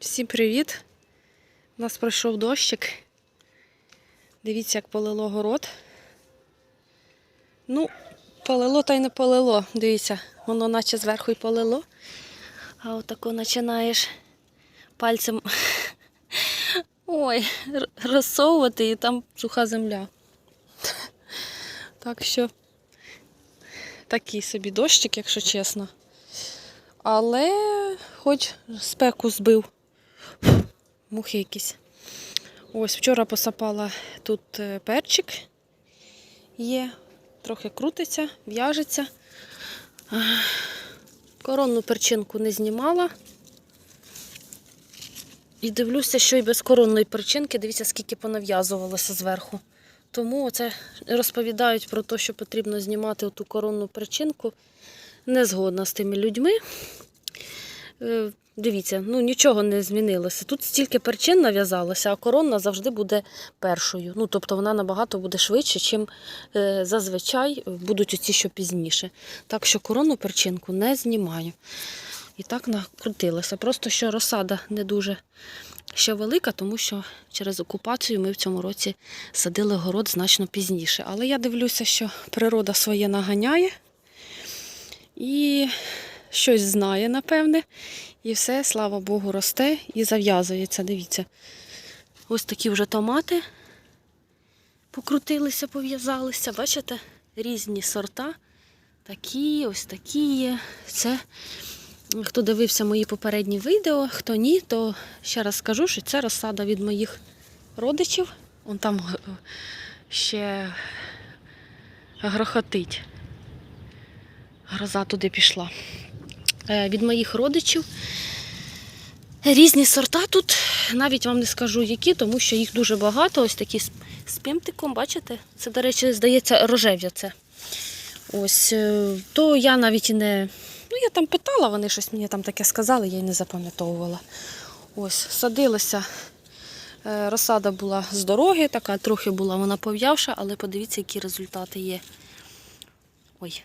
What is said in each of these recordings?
Всім привіт! У нас пройшов дощик. Дивіться, як полило город. Ну, полило та й не полило. Дивіться, воно наче зверху й полило. А отако починаєш пальцем ой, розсовувати і там суха земля. Так що такий собі дощик, якщо чесно. Але хоч спеку збив. Мухи якісь. Ось вчора посапала тут е, перчик. Є, трохи крутиться, в'яжеться. Коронну перчинку не знімала. І дивлюся, що і без коронної перчинки, дивіться, скільки понав'язувалося зверху. Тому оце розповідають про те, що потрібно знімати оту коронну перчинку. Не згодна з тими людьми. Дивіться, ну нічого не змінилося. Тут стільки перчин нав'язалося, а коронна завжди буде першою. Ну, тобто вона набагато буде швидше, чим е, зазвичай будуть оці, що пізніше. Так що коронну перчинку не знімаю. І так накрутилося. Просто що розсада не дуже ще велика, тому що через окупацію ми в цьому році садили город значно пізніше. Але я дивлюся, що природа своє наганяє і щось знає, напевне. І все, слава Богу, росте і зав'язується. Дивіться. Ось такі вже томати покрутилися, пов'язалися. Bачите? Різні сорта. Такі, ось такі є. Це, хто дивився мої попередні відео, хто ні, то ще раз скажу, що це розсада від моїх родичів. Он там ще грохотить. Гроза туди пішла. Е, Від моїх родичів. Різні сорта тут, навіть вам не скажу які, тому що їх дуже багато. Ось такі з, пимтиком, бачите? Це, до речі, здається, рожев'я це. Ось, е, то я навіть і не. Ну, я там питала, вони щось мені там таке сказали, я й не запам'ятовувала. Ось, садилася. Е, Розсада була з дороги, така трохи була вона пов'явша, але подивіться, які результати є. Ой.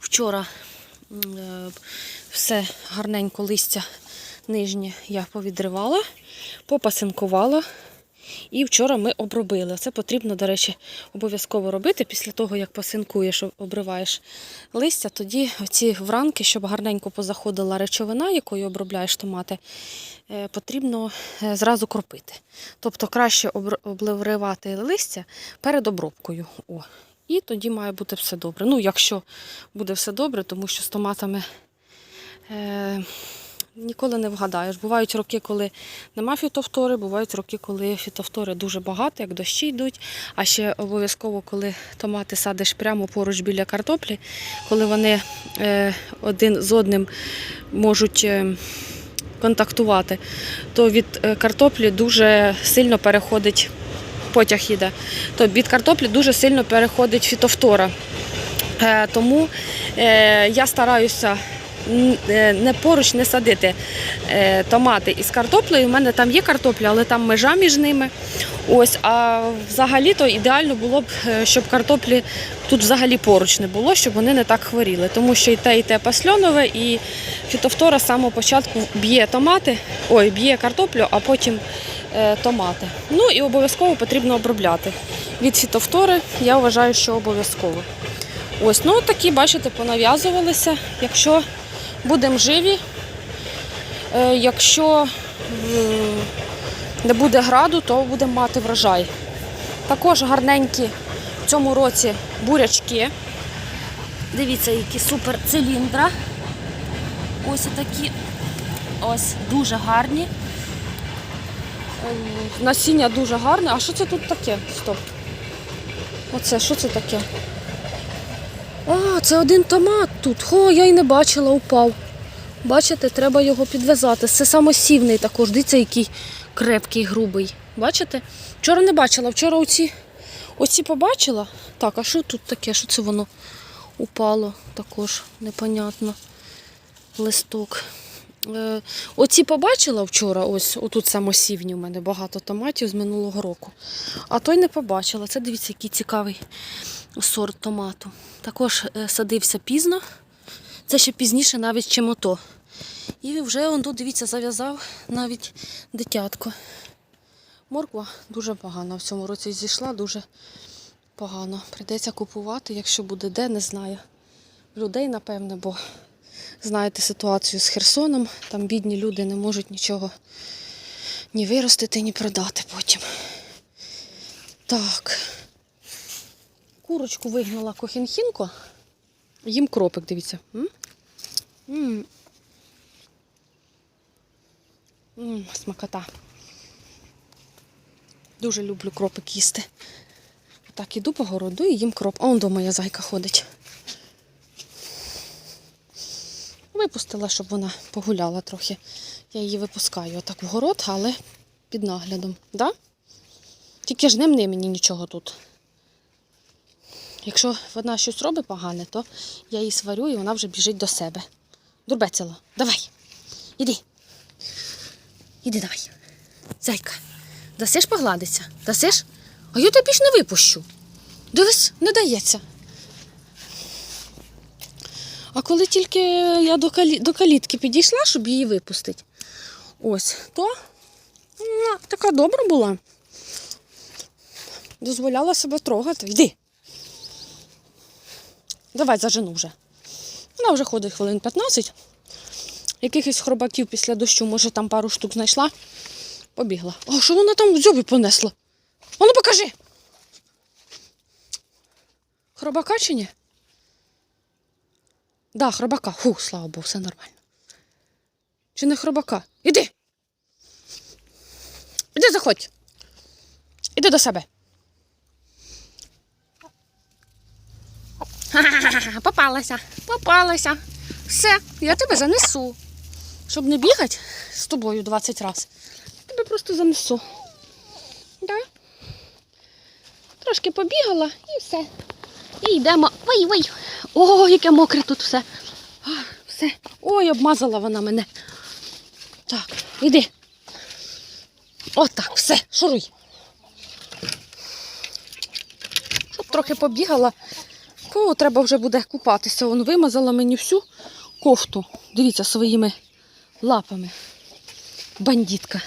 Вчора все гарненько листя нижнє я повідривала, попасинкувала. І вчора ми обробили. Це потрібно, до речі, обов'язково робити після того, як пасинкуєш, обриваєш листя, тоді ці вранки, щоб гарненько позаходила речовина, якою обробляєш томати, е, потрібно е, зразу кропити. Тобто краще обр- обривати листя перед обробкою. О. І тоді має бути все добре. Ну, якщо буде все добре, тому що з томатами. Е, Ніколи не вгадаєш. Бувають роки, коли нема фітофтори, бувають роки, коли фітофтори дуже багато, як дощі йдуть. А ще обов'язково, коли томати садиш прямо поруч біля картоплі, коли вони е, один з одним можуть е, контактувати, то від е, картоплі дуже сильно переходить потяг іде. То від картоплі дуже сильно переходить фітофтора. Е, Тому е, я стараюся е, не поруч не садити томати із картоплею. У мене там є картопля, але там межа між ними. Ось, а взагалі-то ідеально було б, щоб картоплі тут взагалі поруч не було, щоб вони не так хворіли. Тому що і те, і те пасльонове, і фітофтора з самого початку б'є томати, ой, б'є картоплю, а потім томати. Ну і обов'язково потрібно обробляти. Від фітофтори я вважаю, що обов'язково. Ось, ну такі, бачите, понав'язувалися. Якщо будемо живі, е, якщо е, не буде граду, то будемо мати врожай. Також гарненькі в цьому році бурячки. Дивіться, які супер циліндра. Ось такі. Ось дуже гарні. Е, Насіння дуже гарне. А що це тут таке? Стоп. Оце, що це таке? А, це один томат тут. Хо, я й не бачила, упав. Бачите, треба його підв'язати. Це самосівний також. Дивіться, який крепкий, грубий. Бачите? Вчора не бачила, вчора оці, оці побачила. Так, а що тут таке? Що це воно упало? Також непонятно. Листок. Е, оці побачила вчора, ось отут самосівні у мене багато томатів з минулого року. А той не побачила. Це дивіться, який цікавий сорт томату. Також е, садився пізно. Це ще пізніше навіть, чим ото. І вже он тут, дивіться, зав'язав навіть дитятко. Морква дуже погана в цьому році зійшла, дуже погано. Прийдеться купувати, якщо буде де, не знаю. Людей, напевне, бо знаєте ситуацію з Херсоном. Там бідні люди не можуть нічого ні виростити, ні продати потім. Так. Курочку вигнала кохінхінко. Їм кропик, дивіться. М? М. М, смакота. Дуже люблю кропик їсти. Так, іду по городу і їм кроп. А он до моя зайка ходить. Випустила, щоб вона погуляла трохи. Я її випускаю отак в город, але під наглядом. Да? Тільки ж не мни мені нічого тут. Якщо вона щось робить погане, то я її сварю і вона вже біжить до себе. Дурбецело, давай. Іди. Іди давай. Зайка. Дасиш погладиться? Дасиш? А я тебе більш не випущу. Дивись, не дається. А коли тільки я до, калі... до калітки підійшла, щоб її випустити, ось, то вона така добра була. Дозволяла себе трогати. Йди. Давай зажену вже. Вона вже ходить хвилин 15. Якихось хробаків після дощу, може, там пару штук знайшла. Побігла. О, що вона там в дзьобі понесла? А ну покажи. Хробака чи ні? Да, хробака. Фу, слава Богу, все нормально. Чи не хробака? Іди. Іди заходь. Іди до себе. Попалася, попалася. Все, я тебе занесу. Щоб не бігати з тобою 20 разів. Тебе просто занесу. Да? Трошки побігала і все. І йдемо. Ой, ой. О, яке мокре тут все. Все. Ой, обмазала вона мене. Так, іди. Отак, все, шуруй. Щоб трохи побігала, то треба вже буде купатися. Вон вимазала мені всю кофту. Дивіться, своїми лапами. Бандітка.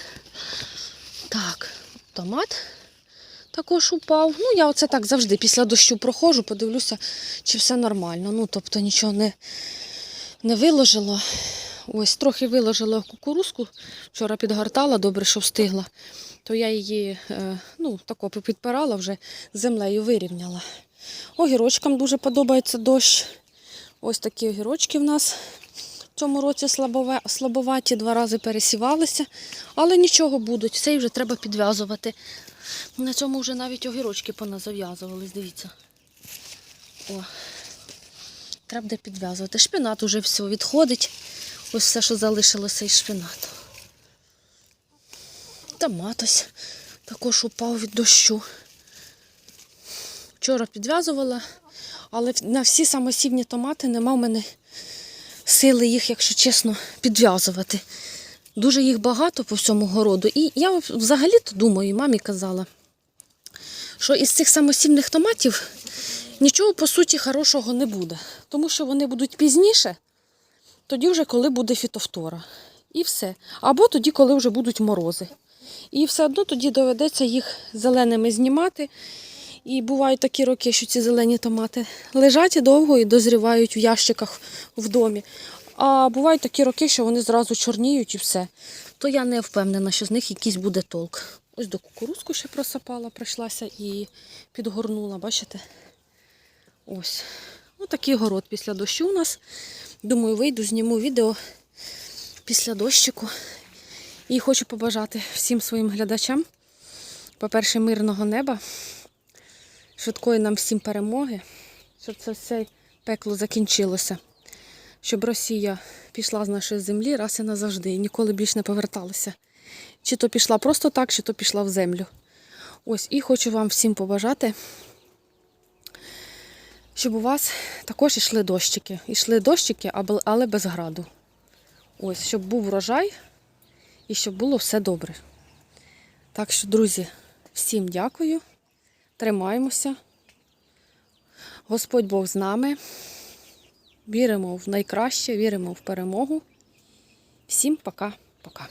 Так, томат також упав. Ну, я оце так завжди після дощу проходжу, подивлюся, чи все нормально. Ну, тобто нічого не, не виложила. Ось трохи виложила кукурузку, вчора підгортала, добре, що встигла. То я її е, ну, тако підпирала, вже землею вирівняла. Огірочкам дуже подобається дощ. Ось такі огірочки в нас в цьому році слабоваті, два рази пересівалися, але нічого будуть, цей вже треба підв'язувати. На цьому вже навіть огірочки поназав'язувались, дивіться. О, треба буде підв'язувати. Шпинат уже все відходить. Ось все, що залишилося із шпинату. Томат ось також упав від дощу. Вчора підв'язувала, але на всі самосівні томати нема в мене сили їх, якщо чесно, підв'язувати. Дуже їх багато по всьому городу. І я взагалі-то думаю, і мамі казала, що із цих самосівних томатів нічого по суті хорошого не буде. Тому що вони будуть пізніше, тоді вже коли буде фітофтора. І все. Або тоді, коли вже будуть морози. І все одно тоді доведеться їх зеленими знімати. І бувають такі роки, що ці зелені томати лежать і довго і дозрівають в ящиках в домі. А бувають такі роки, що вони зразу чорніють і все. То я не впевнена, що з них якийсь буде толк. Ось до кукурузку ще просапала, прийшлася і підгорнула, бачите? Ось. Ось такий город після дощу у нас. Думаю, вийду, зніму відео після дощику. І хочу побажати всім своїм глядачам, по-перше, мирного неба, швидкої нам всім перемоги, щоб це все пекло закінчилося щоб Росія пішла з нашої землі раз і назавжди, і ніколи більш не поверталася. Чи то пішла просто так, чи то пішла в землю. Ось, і хочу вам всім побажати, щоб у вас також йшли дощики. Ішли дощики, але без граду. Ось, щоб був врожай і щоб було все добре. Так що, друзі, всім дякую. Тримаємося. Господь Бог з нами. Віримо в найкраще, віримо в перемогу. Всім пока-пока.